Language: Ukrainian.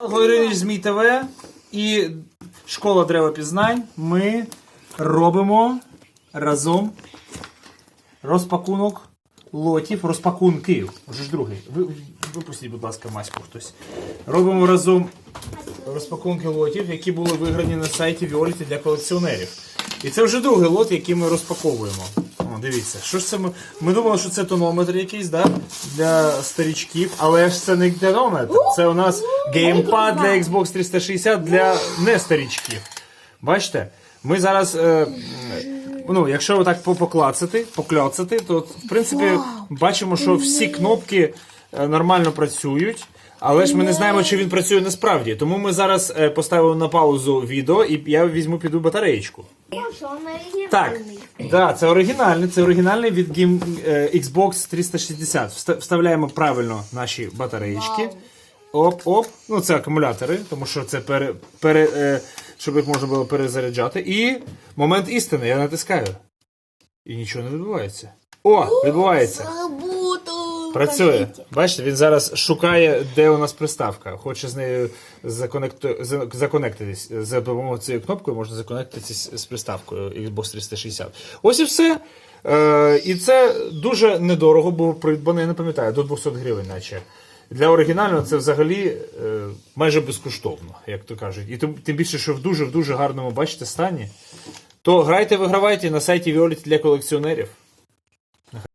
Говорили Змій ТВ і школа дерева пізнань. Ми робимо разом розпакунок лотів, розпакунків. Уже ж другий. Ви, випустіть, будь ласка, маську хтось. Робимо разом розпакунки лотів, які були виграні на сайті Віоліті для колекціонерів. І це вже другий лот, який ми розпаковуємо. Дивіться, що ж це ми. Ми думали, що це тонометр якийсь, да? Для старічків, але ж це не тонометр. Це у нас геймпад для Xbox 360 для не старічків. Бачите? Ми зараз. Е, ну, якщо отак по- поклацати, покляцати, то в принципі бачимо, що всі кнопки е, нормально працюють. Але ж ми не знаємо, чи він працює насправді. Тому ми зараз е, поставимо на паузу відео і я візьму піду батареєчку. Що він Так, да, це оригінальний, це оригінальний від Game, е, Xbox 360. Вста- Вставляємо правильно наші батареєчки. Оп, оп. Ну, це акумулятори, тому що це пере, пере, е, щоб їх можна було перезаряджати. І момент істини, я натискаю. І нічого не відбувається. О, відбувається. Працює. Бачите, він зараз шукає, де у нас приставка. Хоче з нею законектитись. За допомогою цієї кнопки можна законектитись з приставкою Xbox 360. Ось і все. Е, і це дуже недорого було придбано, я не пам'ятаю, до 200 гривень, наче. Для оригінального це взагалі е, майже безкоштовно, як то кажуть. І тим, тим більше, що в дуже в дуже гарному, бачите, стані. То грайте, вигравайте на сайті Violet для колекціонерів.